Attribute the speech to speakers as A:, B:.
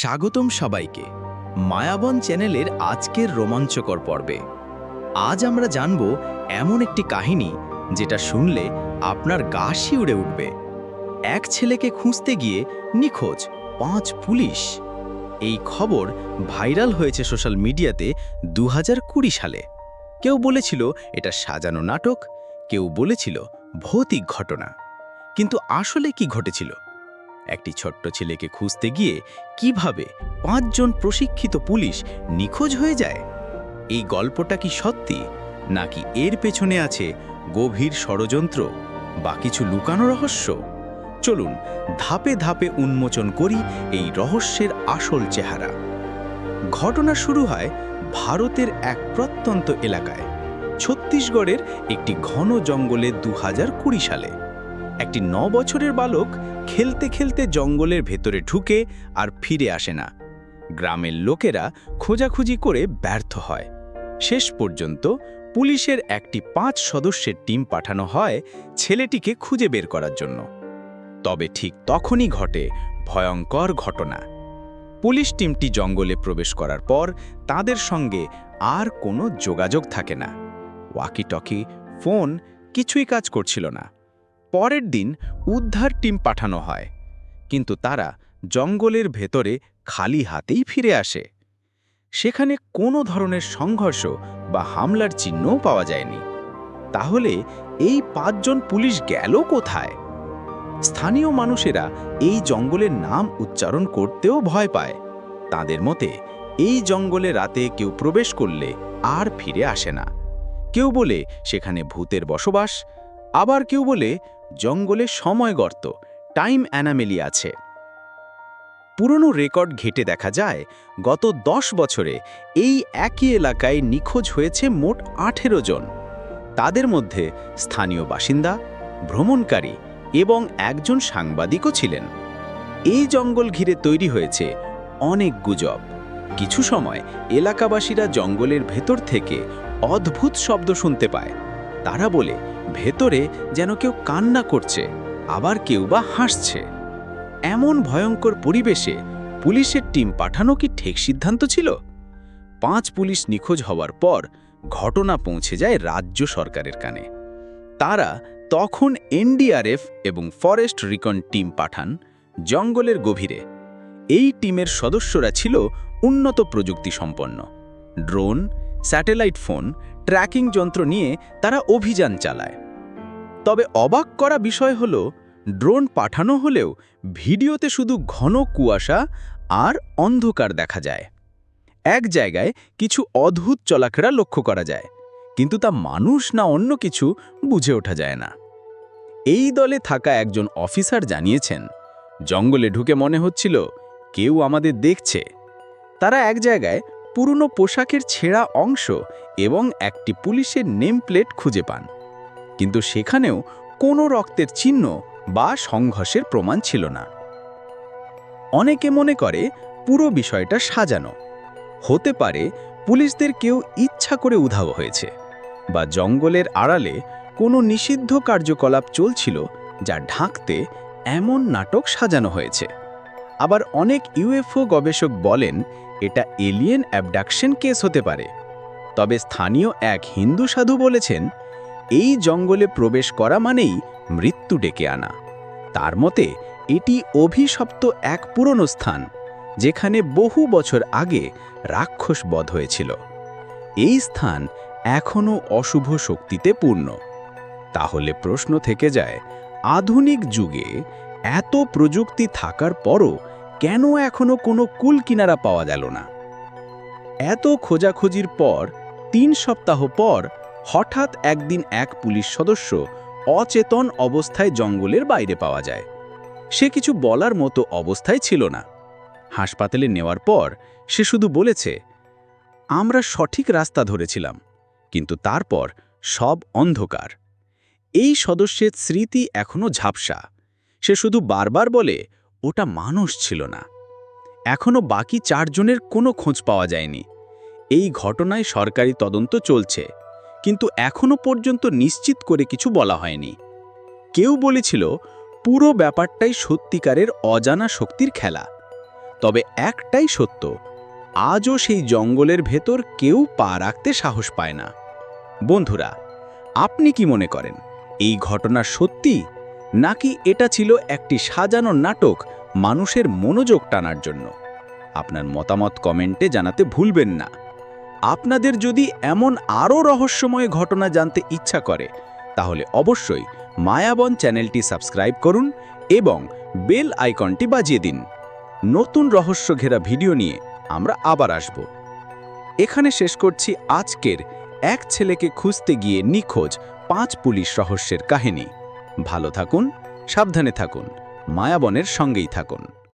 A: স্বাগতম সবাইকে মায়াবন চ্যানেলের আজকের রোমাঞ্চকর পর্বে। আজ আমরা জানব এমন একটি কাহিনী যেটা শুনলে আপনার গা শিউড়ে উঠবে। এক ছেলেকে খুঁজতে গিয়ে নিখোঁজ পাঁচ পুলিশ। এই খবর ভাইরাল হয়েছে সোশ্যাল মিডিয়াতে দু হাজার কুড়ি সালে। কেউ বলেছিল এটা সাজানো নাটক, কেউ বলেছিল ভৌতিক ঘটনা। কিন্তু আসলে কি ঘটেছিল? একটি ছোট্ট ছেলেকে খুঁজতে গিয়ে কীভাবে পাঁচজন প্রশিক্ষিত পুলিশ নিখোঁজ হয়ে যায়? এই গল্পটা কি সত্যি, নাকি এর পেছনে আছে গভীর ষড়যন্ত্র বা কিছু লুকানো রহস্য? চলুন ধাপে ধাপে উন্মোচন করি এই রহস্যের আসল চেহারা। ঘটনা শুরু হয় ভারতের এক প্রত্যন্ত এলাকায়, ছত্তিশগড়ের একটি ঘন জঙ্গলে দু হাজার কুড়ি সালে। একটি ন বছরের বালক খেলতে খেলতে জঙ্গলের ভেতরে ঢুকে আর ফিরে আসে না। গ্রামের লোকেরা খোঁজাখুঁজি করে ব্যর্থ হয়। শেষ পর্যন্ত পুলিশের একটি পাঁচ সদস্যের টিম পাঠানো হয় ছেলেটিকে খুঁজে বের করার জন্য। তবে ঠিক তখনই ঘটে ভয়ঙ্কর ঘটনা। পুলিশ টিমটি জঙ্গলে প্রবেশ করার পর তাদের সঙ্গে আর কোনো যোগাযোগ থাকে না। ওয়াকিটকি ফোন কিছুই কাজ করছিল না। পরের দিন উদ্ধার টিম পাঠানো হয়, কিন্তু তারা জঙ্গলের ভেতরে খালি হাতেই ফিরে আসে। সেখানে কোনো ধরনের সংঘর্ষ বা হামলার চিহ্নও পাওয়া যায়নি। তাহলে এই পাঁচজন পুলিশ গেল কোথায়? স্থানীয় মানুষেরা এই জঙ্গলের নাম উচ্চারণ করতেও ভয় পায়। তাদের মতে, এই জঙ্গলে রাতে কেউ প্রবেশ করলে আর ফিরে আসে না। কেউ বলে সেখানে ভূতের বসবাস, আবার কেউ বলে জঙ্গলে সময় গর্ত, টাইম অ্যানামেলি আছে। পুরনো রেকর্ড ঘেটে দেখা যায়, গত দশ বছরে এই একই এলাকায় নিখোঁজ হয়েছে মোট আঠেরো জন। তাদের মধ্যে স্থানীয় বাসিন্দা, ভ্রমণকারী এবং একজন সাংবাদিকও ছিলেন। এই জঙ্গল ঘিরে তৈরি হয়েছে অনেক গুজব। কিছু সময় এলাকাবাসীরা জঙ্গলের ভেতর থেকে অদ্ভুত শব্দ শুনতে পায়। তারা বলে, ভেতরে যেন কেউ কান্না করছে, আবার কেউ বা হাসছে। এমন ভয়ঙ্কর পরিবেশে পুলিশের টিম পাঠানো কি ঠিক সিদ্ধান্ত ছিল? পাঁচ পুলিশ নিখোঁজ হওয়ার পর ঘটনা পৌঁছে যায় রাজ্য সরকারের কানে। তারা তখন এনডিআরএফ এবং ফরেস্ট রিকন টিম পাঠান জঙ্গলের গভীরে। এই টিমের সদস্যরা ছিল উন্নত প্রযুক্তি সম্পন্ন ড্রোন স্যাটেলাইট ফোন ট্র্যাকিং যন্ত্র নিয়ে তারা অভিযান চালায়। তবে অবাক করা বিষয় হল, ড্রোন পাঠানো হলেও ভিডিওতে শুধু ঘন কুয়াশা আর অন্ধকার দেখা যায়। এক জায়গায় কিছু অদ্ভুত চলাফেরা লক্ষ্য করা যায়, কিন্তু তা মানুষ না অন্য কিছু বুঝে ওঠা যায় না। এই দলে থাকা একজন অফিসার জানিয়েছেন, জঙ্গলে ঢুকে মনে হচ্ছিল কেউ আমাদের দেখছে। তারা এক জায়গায় পুরনো পোশাকের ছেঁড়া অংশ এবং একটি পুলিশের নেম প্লেট খুঁজে পান। কিন্তু সেখানেও কোনো রক্তের চিহ্ন বা সংঘর্ষের প্রমাণ ছিল না। অনেকে মনে করে পুরো বিষয়টা সাজানো। হতে পারে পুলিশদের কেউ ইচ্ছা করে উধাও হয়েছে বা জঙ্গলের আড়ালে কোনো নিষিদ্ধ কার্যকলাপ চলছিল যা ঢাকতে এমন নাটক সাজানো হয়েছে। আবার অনেক ইউএফও গবেষক বলেন, এটা এলিয়েন অ্যাবডাকশন কেস হতে পারে। তবে স্থানীয় এক হিন্দু সাধু বলেছেন, এই জঙ্গলে প্রবেশ করা মানেই মৃত্যু ডেকে আনা। তার মতে, এটি অভিশপ্ত এক পুরনো স্থান, যেখানে বহু বছর আগে রাক্ষস বধ হয়েছিল। এই স্থান এখনও অশুভ শক্তিতে পূর্ণ। তাহলে প্রশ্ন থেকে যায়, আধুনিক যুগে এত প্রযুক্তি থাকার পরও কেন এখনও কোনো কুল কিনারা পাওয়া গেল না? এত খোঁজাখুঁজির পর, তিন সপ্তাহ পর, হঠাৎ একদিন এক পুলিশ সদস্য অচেতন অবস্থায় জঙ্গলের বাইরে পাওয়া যায়। সে কিছু বলার মতো অবস্থায় ছিল না। হাসপাতালে নেওয়ার পর সে শুধু বলেছে, আমরা সঠিক রাস্তা ধরেছিলাম, কিন্তু তারপর সব অন্ধকার। এই সদস্যের স্মৃতি এখনও ঝাপসা। সে শুধু বারবার বলে, ওটা মানুষ ছিল না। এখনও বাকি চারজনের কোনো খোঁজ পাওয়া যায়নি। এই ঘটনায় সরকারি তদন্ত চলছে, কিন্তু এখনও পর্যন্ত নিশ্চিত করে কিছু বলা হয়নি। কেউ বলেছিল, পুরো ব্যাপারটাই সত্যিকারের অজানা শক্তির খেলা।
B: তবে একটাই সত্য, আজও সেই জঙ্গলের ভেতর কেউ পা রাখতে সাহস পায় না। বন্ধুরা, আপনি কি মনে করেন, এই ঘটনা সত্যি নাকি এটা ছিল একটি সাজানো নাটক মানুষের মনোযোগ টানার জন্য? আপনার মতামত কমেন্টে জানাতে ভুলবেন না। আপনাদের যদি এমন আরও রহস্যময় ঘটনা জানতে ইচ্ছা করে, তাহলে অবশ্যই মায়াবন চ্যানেলটি সাবস্ক্রাইব করুন এবং বেল আইকনটি বাজিয়ে দিন। নতুন রহস্য ঘেরা ভিডিও নিয়ে আমরা আবার আসব। এখানে শেষ করছি আজকের এক ছেলেকে খুঁজতে গিয়ে নিখোঁজ পাঁচ পুলিশ রহস্যের কাহিনী। ভালো থাকুন সাবধানে থাকুন মায়াবনের সঙ্গেই থাকুন।